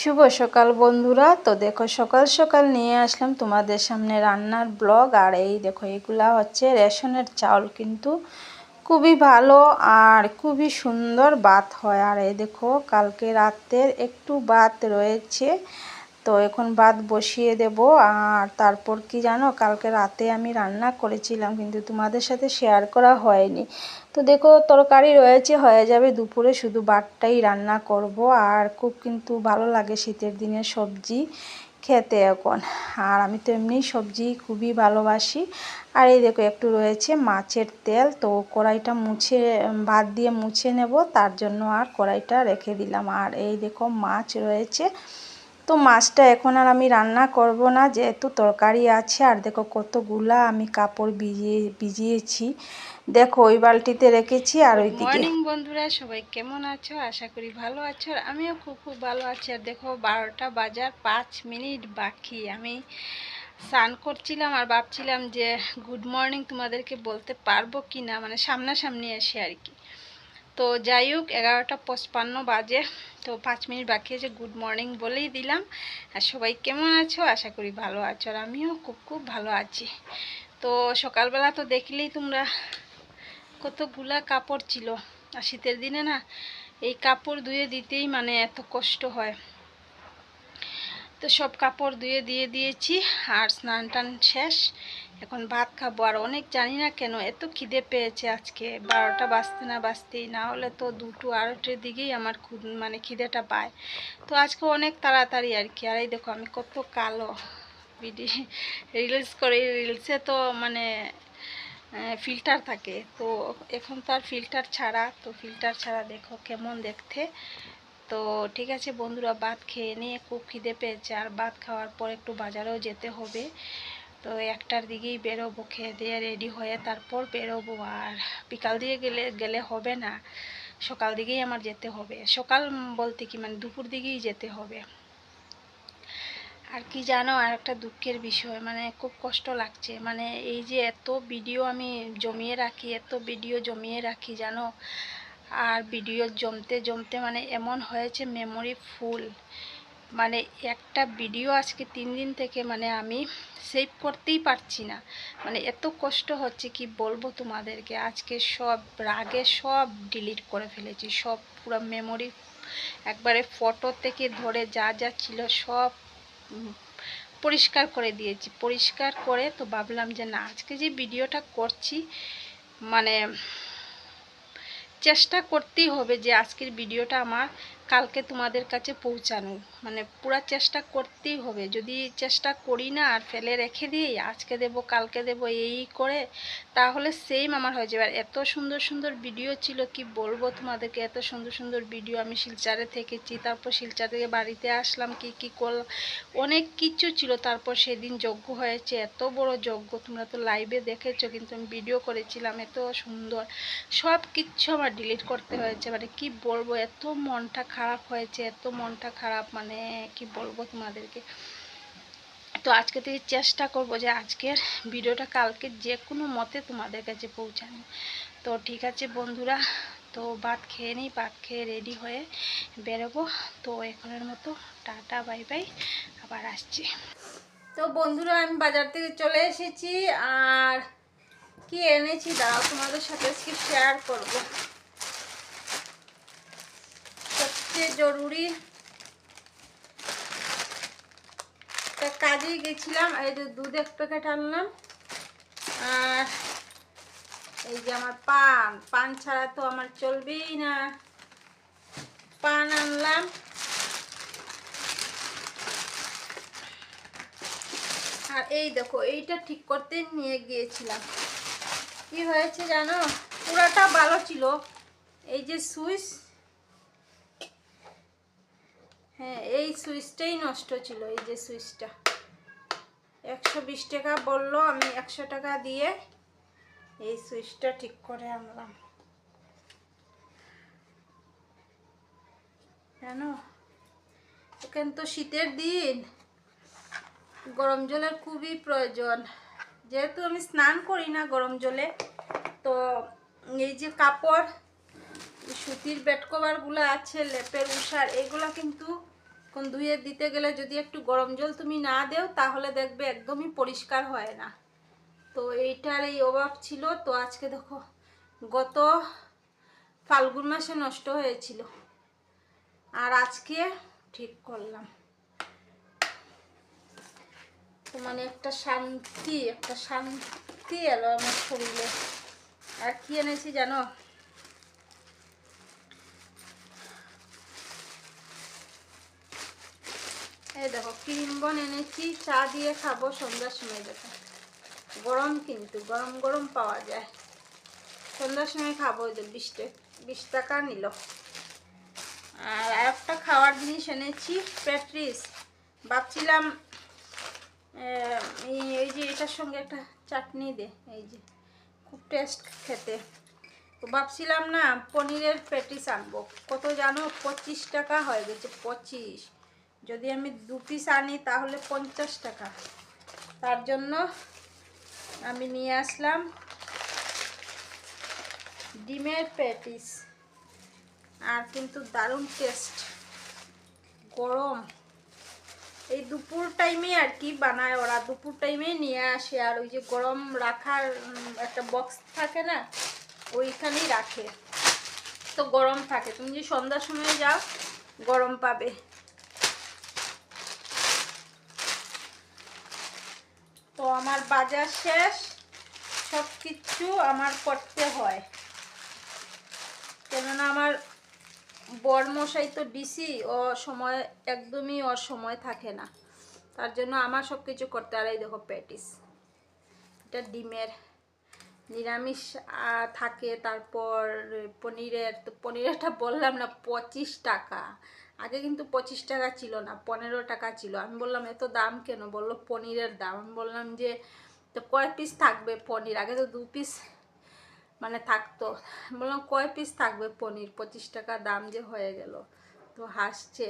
শুভ সকাল বন্ধুরা। তো দেখো, সকাল সকাল নিয়ে আসলাম তোমাদের সামনে রান্নার ব্লগ। আর এই দেখো, এগুলা হচ্ছে রেশনের চাউল কিন্তু খুবই ভালো আর খুবই সুন্দর বাত হয়। আর এই দেখো, কালকে রাতের একটু বাত রয়েছে। তো এখন ভাত বসিয়ে দেব। আর তারপর কি জানো, কালকে রাতে আমি রান্না করেছিলাম, কিন্তু তোমাদের সাথে শেয়ার করা হয়নি। তো দেখো, তরকারি রয়েছে, হয়ে যাবে দুপুরে, শুধু ভাতটাই রান্না করব। আর খুব কিন্তু ভালো লাগে শীতের দিনে সবজি খেতে এখন। আর আমি তো এমনি সবজি খুবই ভালোবাসি। আর এই দেখো, একটু রয়েছে মাছের তেল, তো কড়াইটা মুছে, ভাত দিয়ে মুছে নেব। তার জন্য আর কড়াইটা রেখে দিলাম। আর এই দেখো, মাছ রয়েছে। তো মাছটা এখন আর আমি রান্না করব না যেহেতু তরকারি আছে। আর দেখো কতগুলা আমি কাপড় ভিজিয়ে ভিজিয়েছি। দেখো ওই বালতিতে রেখেছি আর ওই দিকে মর্নিং বন্ধুরা সবাই কেমন আছো? আশা করি ভালো আছো। আর আমিও খুব খুব ভালো আছি। আর দেখো বারোটা বাজার পাঁচ মিনিট বাকি। আমি স্নান করছিলাম আর ভাবছিলাম যে গুড মর্নিং তোমাদেরকে বলতে পারব কি না মানে সামনাসামনি এসে আর কি। তো যাই হোক, এগারোটা পঁচপান্ন বাজে, তো পাঁচ মিনিট বাকি আছে গুড মর্নিং বলেই দিলাম। আর সবাই কেমন আছো? আশা করি ভালো আছো, আর আমিও খুব খুব ভালো আছি। তো সকালবেলা তো দেখলেই তোমরা কতগুলা কাপড় ছিল। আর শীতের দিনে না, এই কাপড় ধুয়ে দিতেই মানে এত কষ্ট হয়। তো সব কাপড় ধুয়ে দিয়ে দিয়েছি আর স্নান টান শেষ। এখন ভাত খাব আর অনেক জানি না কেন, এত খিদে পেয়েছে আজকে। বারোটা বাজতে না বাজতেই, না হলে তো দুটো আড়াইটের দিকেই আমার মানে খিদেটা পায়। তো আজকে অনেক তাড়াতাড়ি আর কি, আর এই দেখো আমি কত কালো। ভিডিও, রিলস করি, রিলসে তো মানে ফিল্টার থাকে। তো এখন তো আর ফিল্টার ছাড়া, তো ফিল্টার ছাড়া দেখো কেমন দেখতে। তো ঠিক আছে বন্ধুরা, ভাত খেয়ে নিয়ে খুব খিদে পেয়েছে। আর ভাত খাওয়ার পর একটু বাজারেও যেতে হবে। তো একটার দিকেই বেরোবো, খেয়ে দিয়ে রেডি হয়ে তারপর বেরোবো। আর বিকাল দিয়ে গেলে গেলে হবে না। সকাল দিকেই আমার যেতে হবে। সকাল বলতে কি মানে দুপুর দিকেই যেতে হবে। আর কি জানো, আর একটা দুঃখের বিষয় মানে খুব কষ্ট লাগছে। মানে এই যে এত ভিডিও আমি জমিয়ে রাখি, এত ভিডিও জমিয়ে রাখি, জানো? আর ভিডিও জমতে জমতে মানে এমন হয়েছে মেমোরি ফুল মানে একটা ভিডিও আজকে তিন দিন থেকে মানে আমি সেভ করতেই পারছি না। মানে এত কষ্ট হচ্ছে কি বলব তোমাদেরকে? আজকে সব রাগে সব ডিলিট করে ফেলেছি। সব পুরো মেমোরি একবারে ফটো থেকে ধরে যা যা ছিল সব পরিষ্কার করে দিয়েছি। পরিষ্কার করে তো ভাবলাম যে না, আজকে যে ভিডিওটা করছি মানে চেষ্টা করতেই হবে যে আজকের ভিডিওটা আমার কালকে তোমাদের কাছে পৌঁছানো। মানে পুরা চেষ্টা করতেই হবে। যদি চেষ্টা করি না আর ফেলে রেখে দিই, আজকে দেব, কালকে দেব, এই করে, তাহলে সেম আমার হয়ে যাবে। এত সুন্দর সুন্দর ভিডিও ছিল, কি বলব তোমাদেরকে? এত সুন্দর সুন্দর ভিডিও আমি শিলচারে থেকেছি, তারপর শিলচার থেকে বাড়িতে আসলাম, কি কি করলাম? অনেক কিছু ছিল, তারপর সেদিন যজ্ঞ হয়েছে। এত বড় যজ্ঞ, তোমরা তো লাইভে দেখেছ, কিন্তু আমি ভিডিও করেছিলাম, এত সুন্দর। সব কিছু আমার ডিলিট করতে হয়েছে। মানে কি বলব, এত মনটা খারাপ হয়েছে, এত মনটা খারাপ মানে কি বলব তোমাদেরকে? তো আজকে থেকে চেষ্টা করব যে আজকের ভিডিওটা কালকে যে কোনো মতে তোমাদের কাছে পৌঁছানো। তো ঠিক আছে বন্ধুরা, তো ভাত খেয়ে নিই, ভাত খেয়ে রেডি হয়ে বেরোবো। তো এখনের মতো টাটা, বাই বাই, আবার আসছি। তো বন্ধুরা, আমি বাজার থেকে চলে এসেছি, আর কি এনেছি দাঁড়াও তোমাদের সাথে আজকে শেয়ার করব। সবচেয়ে জরুরি একটা কাজেই গেছিলাম, এই যে দুধ এক প্যাকেট আনলাম। আর এই যে আমার পান পান ছাড়া তো আমার চলবেই না। পান আনলাম। আর এই দেখো, এইটা ঠিক করতে নিয়ে গিয়েছিলাম। কি হয়েছে জানো? পুরাটা ভালো ছিল। এই যে সুইচ হ্যাঁ এই সুইচটাই নষ্ট ছিল, এই যে সুইচটা। একশো বিশ টাকা বলল, আমি একশো টাকা দিয়ে এই সুইচটা ঠিক করে আনলাম। কেন? এখানে তো শীতের দিন, গরম জলের খুবই প্রয়োজন। যেহেতু আমি স্নান করি না গরম জলে, তো এই যে কাপড়, সুতির বেড কভারগুলো আছে, লেপের উষার এগুলো কিন্তু এখন ধুয়ে দিতে গেলে যদি একটু গরম জল তুমি না দেও, তাহলে দেখবে একদমই পরিষ্কার হয় না। তো এইটার এই অভাব ছিল। তো আজকে দেখো, গত ফাল্গুন মাসে নষ্ট হয়েছিল। আর আজকে ঠিক করলাম। তো মানে একটা শান্তি একটা শান্তি এলো আমার শরীরে। আর কি এনেছি জানো? এই দেখো, ক্রিম বন এনেছি, চা দিয়ে খাব সন্ধ্যার সময় দেখো। গরম কিন্তু, গরম গরম পাওয়া যায়। সন্ধ্যার সময় খাব যে বিশ টাকা বিশ টাকা নিল। আর একটা খাওয়ার জিনিস এনেছি প্যাট্রিস ভাবছিলাম এই যে এটার সঙ্গে একটা চাটনি দে, এই যে। খুব টেস্ট খেতে। তো ভাবছিলাম না, পনিরের প্যাটিস আনব। কত জানো, পঁচিশ টাকা হয়ে গেছে, পঁচিশ। যদি আমি দু পিস আনি তাহলে পঞ্চাশ টাকা। তার জন্য আমি নিয়ে আসলাম ডিমের প্যাটিস। আর কিন্তু দারুণ টেস্ট গরম। এই দুপুর টাইমে আর কি বানায় ওরা। দুপুর টাইমে নিয়ে আসে। আর ওই যে গরম রাখার একটা বক্স থাকে না, ওইখানেই রাখে। তো গরম থাকে। তুমি যে সন্ধ্যার সময় যাও, গরম পাবে। আমার বাজার শেষ সব কিছু আমার করতে হয়। কেননা আমার বর মশাই তো ডিসি ও সময়, একদমই ওর সময় থাকে না। তার জন্য আমার সব কিছু করতে আর এই দেখো প্যাটিস এটা ডিমের নিরামিষ থাকে। তারপর পনিরের, তো পনিরেরটা বললাম না, পঁচিশ টাকা। আগে কিন্তু পঁচিশ টাকা ছিল না, পনেরো টাকা ছিল। আমি বললাম, এত দাম কেন? বলল, পনিরের দাম। আমি বললাম যে, তো কয় পিস থাকবে পনির? আগে তো দু পিস মানে থাকতো। বললাম, কয় পিস থাকবে পনির? পঁচিশ টাকা দাম যে হয়ে গেল। তো হাসছে।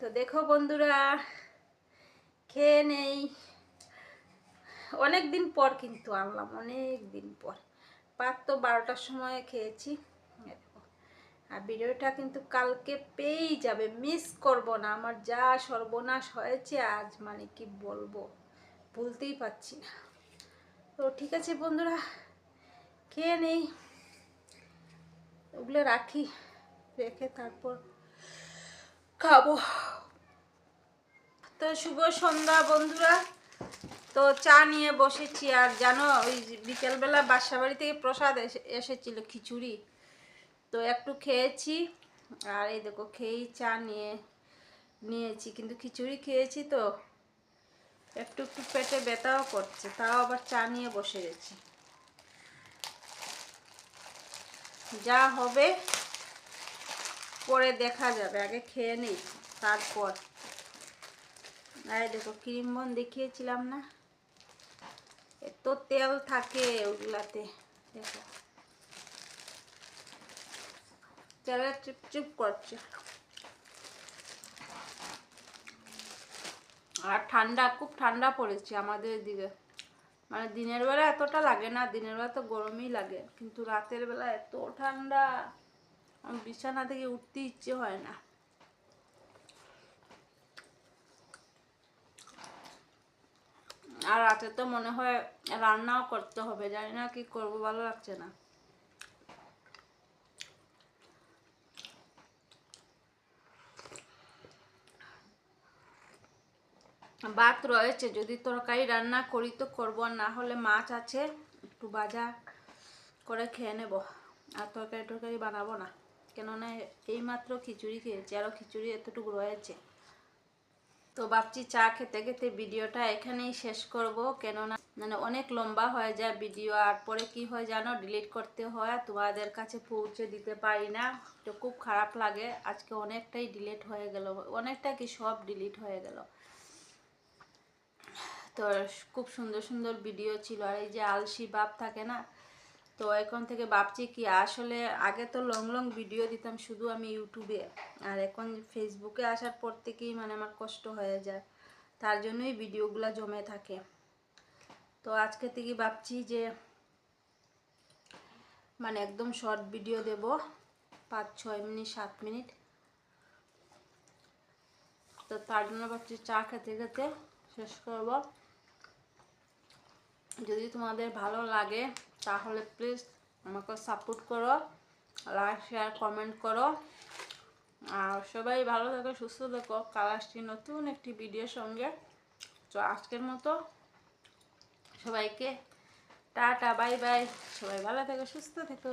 তো দেখো বন্ধুরা, খেয়ে নেই। অনেক দিন পর কিন্তু আনলাম, অনেক দিন পর। পাত তো বারোটার সময় খেয়েছি। আর ভিডিওটা কিন্তু কালকে পেয়েই যাবে। মিস করব না। আমার যা সর্বনাশ হয়েছে আজ মানে কি বলব? বলতেই পারছি না। তো ঠিক আছে বন্ধুরা, খেয়ে নেই। ওগুলো রাখি, রেখে তারপর খাব। তো শুভ সন্ধ্যা বন্ধুরা। তো চা নিয়ে বসেছি আর জানো, ওই বিকেলবেলা বাসা বাড়ি থেকে প্রসাদ এসে, এসেছিল খিচুড়ি। তো একটু খেয়েছি, আর এই দেখো খেয়েই চা নিয়ে, নিয়েছি, কিন্তু খিচুড়ি খেয়েছি তো। একটু একটু পেটে ব্যথাও করছে, তাও আবার চা নিয়ে বসে গেছি। যা হবে, পরে দেখা যাবে, আগে খেয়ে নিই, তারপর। আর দেখো ক্রিম বন দেখিয়েছিলাম না? এত তেল থাকে ওগুলাতে, দেখো। তেলে চুপ চুপ করছে। আর ঠান্ডা, খুব ঠান্ডা পড়েছে আমাদের দিকে। মানে দিনের বেলা এতটা লাগে না, দিনের বেলা তো গরমই লাগে, কিন্তু রাতের বেলা এত ঠান্ডা। বিছানা থেকে উঠতে ইচ্ছে হয় না। আর রাতে তো মনে হয় রান্নাও করতে হবে, জানি না কি করব, ভালো লাগছে না। ভাত রয়েছে, যদি তরকারি রান্না করি তো করব, আর না হলে মাছ আছে, একটু ভাজা করে খেয়ে নেব। আর তরকারি টরকারি বানাবো না, কেননা এইমাত্র খিচুড়ি খেয়েছি আরও খিচুড়ি এতটুকু রয়েছে। তো ভাবছি চা খেতে খেতে ভিডিওটা এখানেই শেষ করব, কেননা মানে অনেক লম্বা হয়ে যায় ভিডিও, আর পরে কি হয় জানো, ডিলিট করতে হয় তোমাদের কাছে পৌঁছে দিতে পারি না। তো খুব খারাপ লাগে, আজকে অনেকটাই ডিলিট হয়ে গেল, অনেকটা কি সব ডিলিট হয়ে গেল। তো খুব সুন্দর সুন্দর ভিডিও ছিল। আর এই যে আলসি বাপ থাকে না, তো এখন থেকে ভাবছি কি, আসলে আগে তো লং লং ভিডিও দিতাম শুধু আমি ইউটিউবে আর এখন ফেসবুকে আসার পর থেকেই মানে আমার কষ্ট হয়ে যায়। তার জন্যই ভিডিওগুলো জমে থাকে। তো আজকে থেকে ভাবছি যে মানে একদম শর্ট ভিডিও দেব, পাঁচ, ছয় মিনিট, সাত মিনিট। তো তার জন্য ভাবছি চা খেতে খেতে শেষ করব। যদি তোমাদের ভালো লাগে, তাহলে প্লিজ আমাকে সাপোর্ট করো লাইক শেয়ার কমেন্ট করো। আর সবাই ভালো থাকো, সুস্থ থাকো। কাল আসছি নতুন একটি ভিডিওর সঙ্গে। তো আজকের মতো সবাইকে টাটা বাই বাই সবাই ভালো থেকো, সুস্থ থেকো।